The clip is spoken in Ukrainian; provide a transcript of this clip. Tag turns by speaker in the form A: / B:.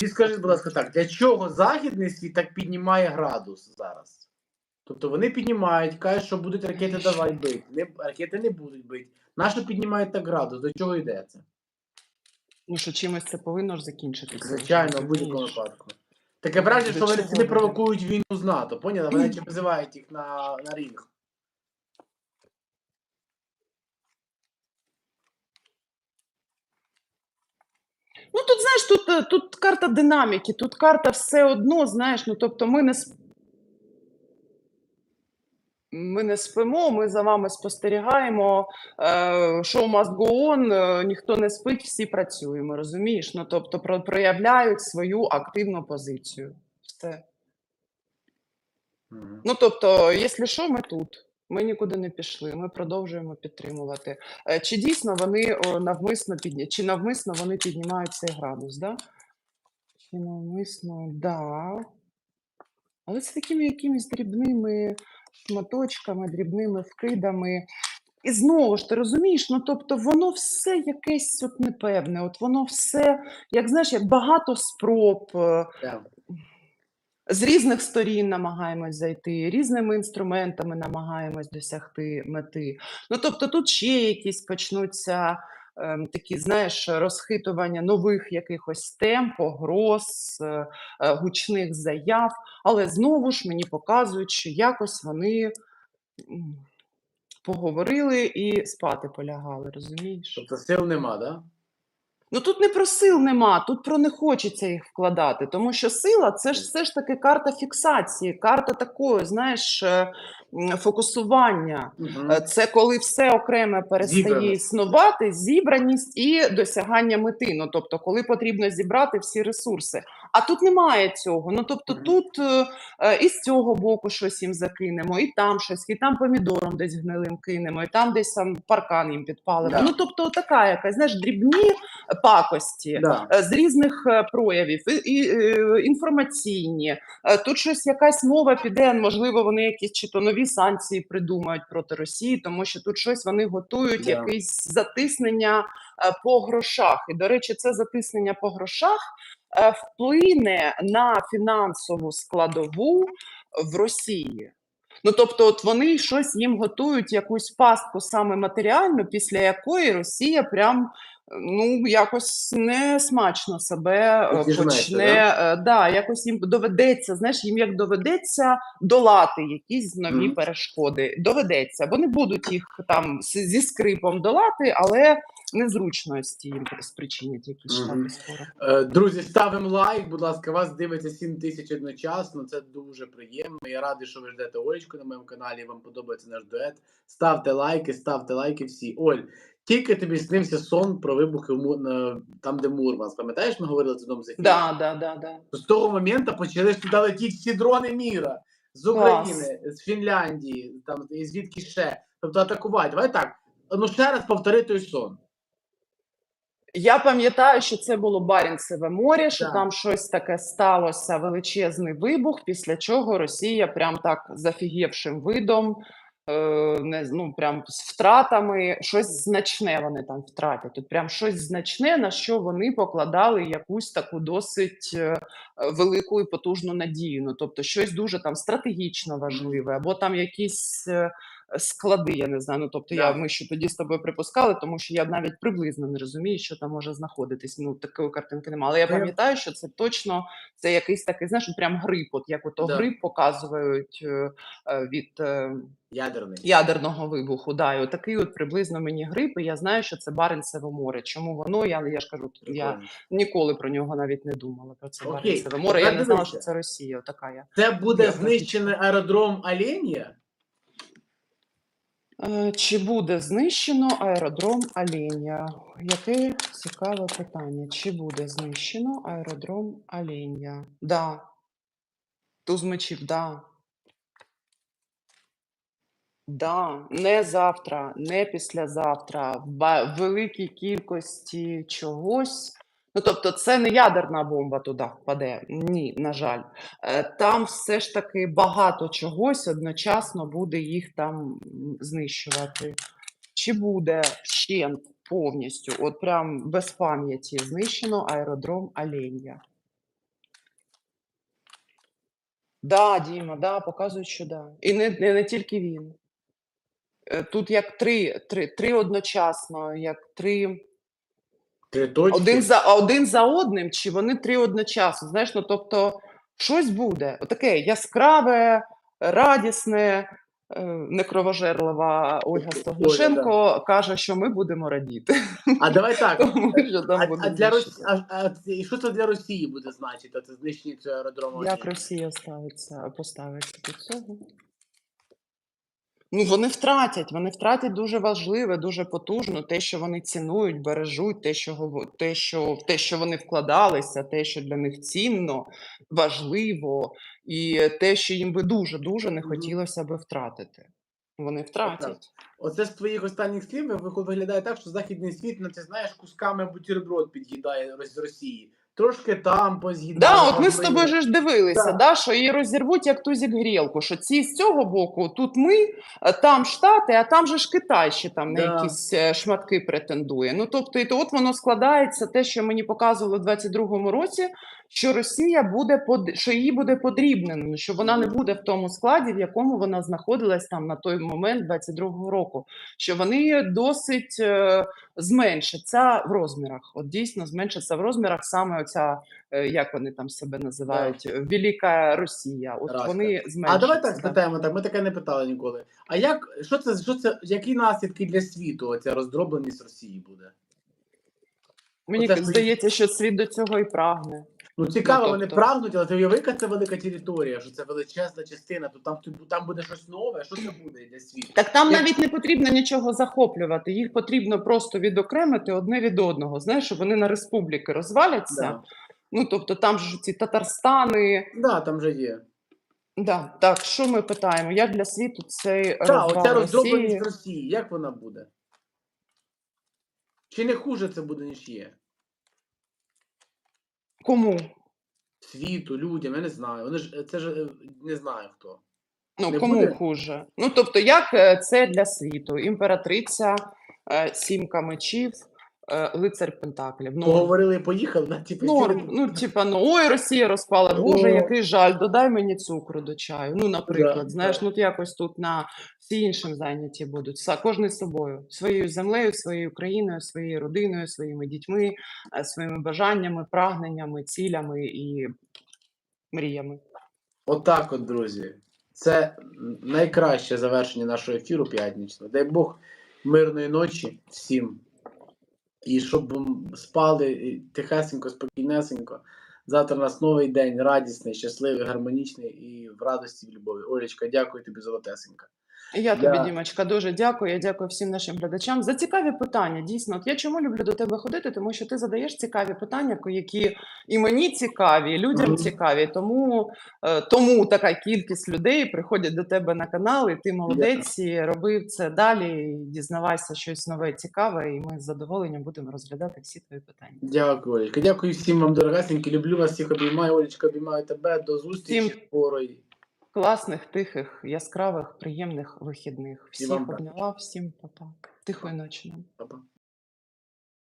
A: І скажіть, будь ласка, так, для чого західний світ так піднімає градус зараз? Тобто вони піднімають, кажуть, що будуть ракети давай бити. Не, ракети не будуть бити. Нащо піднімають так градус? До чого йде це?
B: Ну що чимось це повинно ж закінчитися.
A: Звичайно, в будь-якому випадку. Таке враження, що вони
B: вони?
A: провокують війну з НАТО, поняли? Вони наче визивають їх на, на ринг.
B: Ну тут знаєш, тут, е, тут карта динаміки, тут карта все одно, знаєш, ну тобто ми не ми не спимо, ми за вами спостерігаємо. Е, шоу must go on, е, ніхто не спить, всі працюємо, розумієш? Ну тобто про, проявляють свою активну позицію. Все.
A: Мгм.
B: Ну тобто, якщо що, ми тут. Ми нікуди не пішли, ми продовжуємо підтримувати. Е, Чи дійсно вони навмисно підні... чи навмисно вони піднімають цей градус, да? Чи навмисно, да. Але це такими якимись дрібними шматочками, дрібними вкидами. І знову ж ти розумієш, ну тобто воно все якесь от непевне, от воно все, як знаєш, як багато спроб. е,
A: Да.
B: З різних сторін намагаємось зайти, різними інструментами намагаємось досягти мети. Ну тобто тут ще якісь почнуться ем, такі, знаєш, розхитування нових якихось тем, погроз, е, е, гучних заяв, але знову ж мені показують, що якось вони поговорили і спати полягали, розумієш?
A: Тобто сил нема, да?
B: Ну тут не про сил нема, тут про не хочеться їх вкладати, тому що сила це ж все ж таки карта фіксації, карта такої, знаєш, е, фокусування. Е, Це коли все окреме перестає
A: Зібраність.
B: існувати, зібраність і досягання мети. Ну тобто, коли потрібно зібрати всі ресурси. А тут немає цього. Ну тобто,
A: Мгм.
B: тут е, і з цього боку щось їм закинемо, і там щось, і там помідором десь гнилим кинемо, і там десь там паркан їм підпалимо.
A: Да.
B: Ну тобто, така якась знаєш, дрібні пакості.
A: Да.
B: е, З різних е, проявів, і, і, е, інформаційні. Тут щось якась мова піде, можливо, вони якісь чи то нові санкції придумають проти Росії, тому що тут щось вони готують,
A: Да.
B: якесь затиснення по грошах. І, до речі, це затиснення по грошах вплине на фінансову складову в Росії. Ну, тобто, от вони щось їм готують, якусь пастку саме матеріальну, після якої Росія прям ну якось не смачно себе е, почне. е, Да, якось їм доведеться, знаєш, їм як доведеться долати якісь нові
A: Мгм.
B: перешкоди. Доведеться. Вони будуть їх там зі скрипом долати, але незручності їм спричинять якісь штати скоро.
A: Е, Друзі, ставимо лайк, будь ласка, вас дивиться 7 тисяч одночасно. Це дуже приємно. Я радий, що ви ждете Олечку на моєму каналі. Вам подобається наш дует. Ставте лайки, ставте лайки всі. Оль, тільки тобі снився сон про вибухи там, де Мурманськ. Пам'ятаєш, ми говорили в одному з ефірів?
B: Да, да, да, да.
A: З того моменту почали туди летіти всі дрони міра. З
B: Клас.
A: України, з Фінляндії, там і звідки ще. Тобто атакувати. Давай так. Ну ще раз повтори той сон.
B: Я пам'ятаю, що це було Барінцеве море, що
A: Так.
B: там щось таке сталося, величезний вибух, після чого Росія прям так зафігівшим видом, не, з- ну, прям з втратами, щось значне вони там втратять. Тут прям щось значне, на що вони покладали якусь таку досить е, е, велику і потужну надію. Ну, тобто щось дуже там стратегічно важливе, або там якісь. Склади, я не знаю. Ну тобто, я ми що тоді з тобою припускали, тому що я навіть приблизно не розумію, що там може знаходитись. Ну такої картинки немає. Але я
A: Та
B: пам'ятаю, що це точно це якийсь такий, знаєш, прям грип, от як ото
A: Да.
B: грип показують е, е, від е,
A: Ядерний.
B: ядерного вибуху. Да, і отакий от приблизно мені грип, і я знаю, що це Баренцеве море. Чому воно? Я, я ж кажу, я ніколи про нього навіть не думала. Про це
A: Окей,
B: Баренцеве море. Я не знала, що це Росія. Отака я.
A: Це буде
B: Географічно.
A: знищений аеродром Оленя?
B: Е, Чи буде знищено аеродром Оленя? Яке цікаве питання. Чи буде знищено аеродром Оленя? Да. Туз мечів, да. Да, не завтра, не післязавтра, в великій кількості чогось. Ну, тобто, це не ядерна бомба туди впаде. Ні, на жаль. Е, Там все ж таки багато чогось одночасно буде їх там знищувати. Чи буде вщент повністю, от прям без пам'яті знищено аеродром Оленя? Да, Діма, да, показують, що да. І не, не, не тільки він. Е, Тут як три, три, три одночасно, як три.
A: Три точки.
B: Один за, один за одним, чи вони три одночасно. Знаєш, ну тобто щось буде. Таке яскраве, радісне, е, некровожерлива Ольга Стогушенко каже, що ми будемо радіти.
A: А давай так.
B: Тому що там
A: А,
B: буде
A: а для. Росії, а, а, і що це для Росії буде значити? Це знищення цього аеродрому?
B: Як Росія ставиться, поставиться до цього? Ну, вони втратять, вони втратять дуже важливе, дуже потужно, те, що вони цінують, бережуть, те, що, те, що, те, що вони вкладалися, те, що для них цінно, важливо, і те, що їм би дуже-дуже не хотілося би втратити. Вони втратять.
A: Оце з твоїх останніх слів виглядає так, що західний світ, ну ти знаєш, кусками бутерброд під'їдає з Росії. Трошки там поз'їдає.
B: Да, от ми з тобою же ж дивилися,
A: Так.
B: да, що її розірвуть як тузік грілку, що ці з цього боку, тут ми, там Штати, а там же ж Китай ще там на якісь е, шматки претендує. Ну тобто, і то от воно складається те, що мені показували в 22-му році, що Росія буде под... що її буде подрібнено, що вона не буде в тому складі, в якому вона знаходилась там на той момент 22-го року. Що вони досить зменшаться в розмірах. От дійсно зменшиться в розмірах саме оця, е, як вони там себе називають, Велика Росія. От
A: Раска.
B: вони зменшаться.
A: А давай так спитаємо, так ми таке не питали ніколи. А як що це, що це, які наслідки для світу оця роздробленість Росії буде?
B: Мені
A: Оце
B: здається, що світ до цього і прагне.
A: Ну цікаво,
B: Ну,
A: вони
B: тобто-
A: прагнуть, але ти уяви, яка це велика територія, що це величезна частина, то там, там буде щось нове, що це буде для світу?
B: Так там
A: Як-
B: навіть не потрібно нічого захоплювати. Їх потрібно просто відокремити одне від одного. Знаєш, щоб вони на республіки розваляться.
A: Да.
B: Ну тобто там ж ці Татарстани.
A: да, там же є.
B: Да, так, що ми питаємо? Як для світу цей
A: Так,
B: розвал
A: оця роздробленість?
B: Росії,
A: як вона буде? Чи не хуже це буде, ніж є?
B: Кому?
A: Світу, людям, я не знаю. Вони ж це ж е, не знаю хто.
B: Ну,
A: Не
B: кому
A: буде?
B: хуже? Ну, тобто, як е, це для світу? Імператриця, е, сімка мечів, е, лицар Пентаклів. Ну,
A: Поговорили поїхали, да? типу,
B: Норм, ну, типа, ну ой, Росія розпала. Боже,
A: О.
B: який жаль, додай мені цукру до чаю. Ну, наприклад,
A: Да,
B: знаєш,
A: да.
B: ну от якось тут на всі іншим зайняті будуть. Са- Кожний з собою, своєю землею, своєю країною, своєю родиною, своїми дітьми, е, своїми бажаннями, прагненнями, цілями і мріями.
A: Отак, от, друзі. Це найкраще завершення нашого ефіру п'ятничного. Дай Бог мирної ночі всім. І щоб спали тихесенько, спокійнесенько. Завтра у нас новий день, радісний, щасливий, гармонічний і в радості, в любові. Олечка, дякую тобі, золотесенька.
B: Я тобі,
A: Я-
B: Дімочка, дуже дякую. Я дякую всім нашим глядачам за цікаві питання. Дійсно, от я чому люблю до тебе ходити, тому що ти задаєш цікаві питання, які і мені цікаві, і людям
A: Мгм.
B: цікаві. Тому, е, тому така кількість людей приходять до тебе на канал, і ти молодець, і робив це далі. і Дізнавайся щось нове, цікаве, і ми з задоволенням будемо розглядати всі твої питання.
A: Дякую, Олечка. Дякую всім вам, дорогесенькі. Люблю вас всіх обіймаю. Олечка, обіймаю тебе. До зустрічі
B: Всім. Класних, тихих, яскравих, приємних вихідних. Всіх
A: вам
B: обняла, всім па-па. Тихої ночі. нам.
A: Па-па.